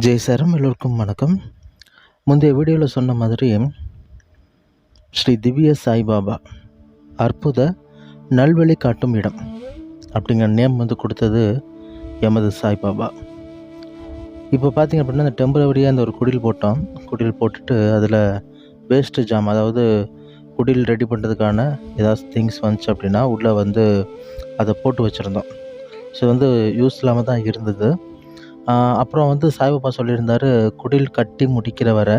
ஜெய் சரம் எல்லோருக்கும் வணக்கம். முந்தைய வீடியோவில் சொன்ன மாதிரி ஸ்ரீ திவ்ய சாய்பாபா அற்புத நல்வழி காட்டும் இடம் அப்படிங்கிற நேம் வந்து கொடுத்தது எமது சாய்பாபா. இப்போ பார்த்திங்க அப்படின்னா இந்த டெம்பரவரியாக அந்த ஒரு குடில் போட்டோம். குடில் போட்டுட்டு அதில் வேஸ்ட்டு ஜாம் அதாவது குடில் ரெடி பண்ணுறதுக்கான ஏதாவது திங்ஸ் வந்துச்சு அப்படின்னா உள்ளே வந்து அதை போட்டு வச்சுருந்தோம். ஸோ வந்து யூஸ் இல்லாமல் தான் இருந்தது. அப்புறம் வந்து சாய்பாபா சொல்லியிருந்தாரு குடில் கட்டி முடிக்கிற வரை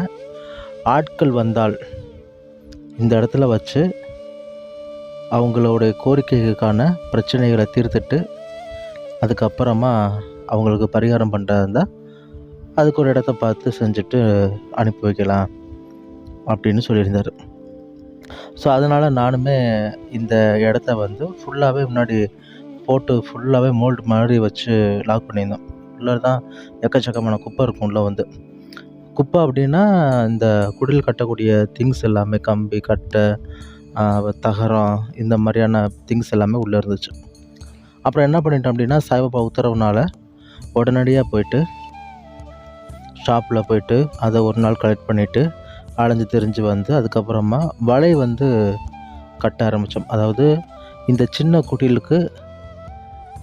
ஆட்கள் வந்தால் இந்த இடத்துல வச்சு அவங்களுடைய கோரிக்கைக்கான பிரச்சனைகளை தீர்த்துட்டு அதுக்கப்புறமா அவங்களுக்கு பரிகாரம் பண்ணுறதா இருந்தால் அதுக்கு ஒரு இடத்த பார்த்து செஞ்சுட்டு அனுப்பி வைக்கலாம் அப்படின்னு சொல்லியிருந்தார். ஸோ அதனால் நானுமே இந்த இடத்த வந்து ஃபுல்லாகவே முன்னாடி போட்டு ஃபுல்லாகவே மோல்டு மாதிரி வச்சு லாக் பண்ணியிருந்தோம். உள்ளே தான் எக்கச்சக்கமான குப்பை இருக்கும் உள்ளே வந்து. குப்பை அப்படின்னா இந்த குடில் கட்டக்கூடிய திங்ஸ் எல்லாமே கம்பி கட்டை தகரம் இந்த மாதிரியான திங்ஸ் எல்லாமே உள்ளே இருந்துச்சு. அப்புறம் என்ன பண்ணிட்டோம் அப்படின்னா சாய்பாபா உத்தரவுனால உடனடியாக போயிட்டு ஷாப்பில் போயிட்டு அதை ஒரு நாள் கலெக்ட் பண்ணிவிட்டு அலைஞ்சு தெரிஞ்சு வந்து அதுக்கப்புறமா வலை வந்து கட்ட ஆரம்பித்தோம் அதாவது இந்த சின்ன குடிலுக்கு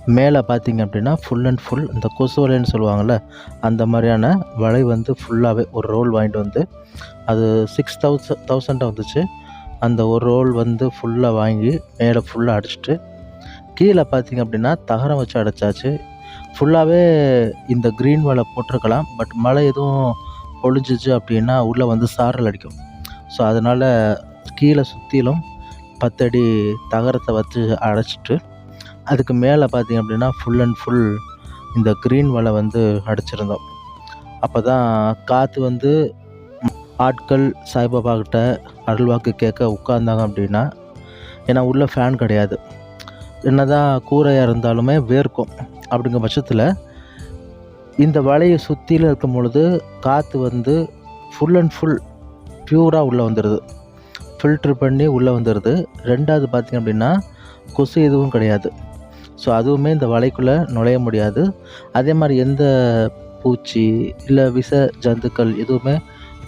மேலே பார்த்தீங்க அப்படின்னா ஃபுல் அண்ட் ஃபுல் இந்த கொசு வலைன்னு சொல்லுவாங்கள்ல அந்த மாதிரியான வலை வந்து ஃபுல்லாகவே ஒரு ரோல் வாங்கிட்டு வந்து அது சிக்ஸ் தௌசண்ட் தௌசண்டாக வந்துச்சு. அந்த ஒரு ரோல் வந்து ஃபுல்லாக வாங்கி மேலே ஃபுல்லாக அடிச்சிட்டு கீழே பார்த்தீங்க அப்படின்னா தகரம் வச்சு அடைச்சாச்சு. ஃபுல்லாகவே இந்த க்ரீன் வலை போட்டிருக்கலாம் பட் மழை எதுவும் பொழிஞ்சிச்சு அப்படின்னா உள்ளே வந்து சாரல் அடிக்கும். ஸோ அதனால் கீழே சுற்றிலும் பத்தடி தகரத்தை வச்சு அடைச்சிட்டு அதுக்கு மேலே பார்த்தீங்க அப்படின்னா ஃபுல் அண்ட் ஃபுல் இந்த க்ரீன் வலை வந்து அடிச்சிருந்தோம். அப்போ தான் காற்று வந்து ஆட்கள் சாய்பாபா கிட்ட அருள்வாக்கு கேட்க உட்கார்ந்தாங்க அப்படின்னா ஏன்னா உள்ளே ஃபேன் கிடையாது. என்னதான் கூரையாக இருந்தாலுமே வேர்க்கும். அப்படிங்கிற பட்சத்தில் இந்த வலையை சுற்றியில் இருக்கும் பொழுது காற்று வந்து ஃபுல் அண்ட் ஃபுல் ப்யூராக உள்ளே வந்துடுது ஃபில்ட்ரு பண்ணி உள்ளே வந்துடுது ரெண்டாவது பார்த்திங்க அப்படின்னா கொசு எதுவும் கிடையாது. ஸோ அதுவுமே இந்த வலைக்குள்ளே நுழைய முடியாது. அதே மாதிரி எந்த பூச்சி இல்லை விஷ ஜந்துக்கள் எதுவுமே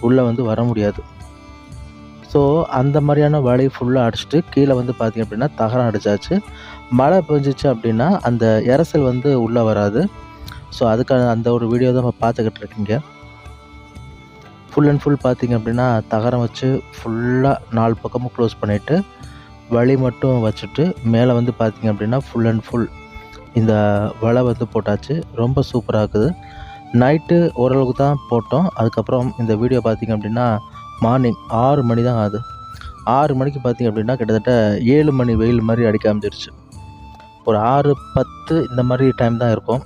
உள்ளே வந்து வர முடியாது. ஸோ அந்த மாதிரியான வலை ஃபுல்லாக அடிச்சிட்டு கீழே வந்து பார்த்திங்க அப்படின்னா தகரம் அடிச்சாச்சு. மழை பெஞ்சிச்சு அப்படின்னா அந்த இறசல் வந்து உள்ளே வராது. ஸோ அதுக்கான அந்த ஒரு வீடியோ தான் நம்ம பார்த்துக்கிட்டு இருக்கீங்க. ஃபுல் அண்ட் ஃபுல் பார்த்தீங்க அப்படின்னா தகரம் வச்சு ஃபுல்லாக நாலு பக்கமும் க்ளோஸ் பண்ணிவிட்டு வழி மட்டும் வச்சுட்டு மேலே வந்து பார்த்திங்க அப்படின்னா ஃபுல் அண்ட் ஃபுல் இந்த வலை வந்து போட்டாச்சு. ரொம்ப சூப்பராக இருக்குது. நைட்டு ஓரளவுக்கு தான் போட்டோம். அதுக்கப்புறம் இந்த வீடியோ பார்த்தீங்க அப்படின்னா மார்னிங் ஆறு மணி தான் ஆகுது. ஆறு மணிக்கு பார்த்தீங்க அப்படின்னா கிட்டத்தட்ட ஏழு மணி வெயில் மாதிரி அடிக்க ஆரம்பிச்சிருச்சு. ஒரு ஆறு பத்து இந்த மாதிரி டைம் தான் இருக்கும்.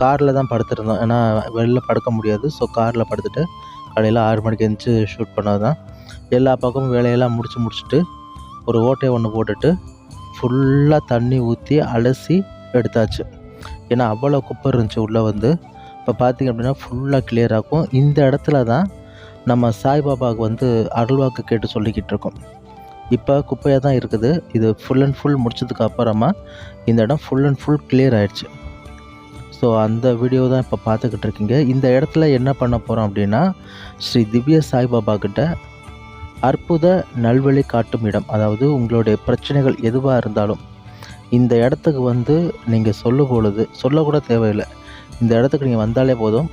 காரில் தான் படுத்துருந்தோம் ஏன்னா வெளில படுக்க முடியாது. ஸோ காரில் படுத்துட்டு காலையில் ஆறு மணிக்கு எழுந்துச்சு ஷூட் பண்ணது தான் எல்லா பக்கமும் வேலையெல்லாம் முடிச்சு முடிச்சுட்டு ஒரு ஓட்டையை ஒன்று போட்டுட்டு ஃபுல்லாக தண்ணி ஊற்றி அலசி எடுத்தாச்சு. ஏன்னா அவ்வளோ குப்பை இருந்துச்சு உள்ளே வந்து. இப்போ பார்த்திங்க அப்படின்னா ஃபுல்லாக கிளியர் ஆகும். இந்த இடத்துல தான் நம்ம சாய்பாபாவுக்கு வந்து அருள்வாக்கு கேட்டு சொல்லிக்கிட்டு இருக்கோம். இப்போ குப்பையாக தான் இருக்குது. இது ஃபுல் அண்ட் ஃபுல் முடிச்சதுக்கு அப்புறமா இந்த இடம் ஃபுல் அண்ட் ஃபுல் கிளியர் ஆயிடுச்சு. ஸோ அந்த வீடியோ தான் இப்போ பார்த்துக்கிட்டு இருக்கீங்க. இந்த இடத்துல என்ன பண்ண போகிறோம் அப்படின்னா ஸ்ரீ திவ்ய சாய்பாபா கிட்ட அற்புத நல்வழி காட்டும் இடம். அதாவது உங்களுடைய பிரச்சனைகள் எதுவாக இருந்தாலும் இந்த இடத்துக்கு வந்து நீங்கள் சொல்லும் பொழுது சொல்லக்கூட தேவையில்லை. இந்த இடத்துக்கு நீங்கள் வந்தாலே போதும்.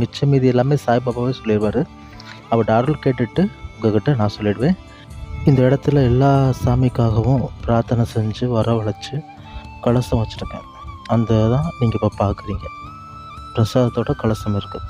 மிச்சம் மீதி எல்லாமே சாய்பாபாவே சொல்லிடுவார் அவர்கிட்ட அருள் கேட்டுட்டு உங்ககிட்ட நான் சொல்லிடுவேன். இந்த இடத்துல எல்லா சாமிக்காகவும் பிரார்த்தனை செஞ்சு வரவழைச்சி கலசம் வச்சுருக்கேன். அந்த தான் நீங்கள் இப்போ பார்க்குறீங்க பிரசாதத்தோட கலசம் இருக்குது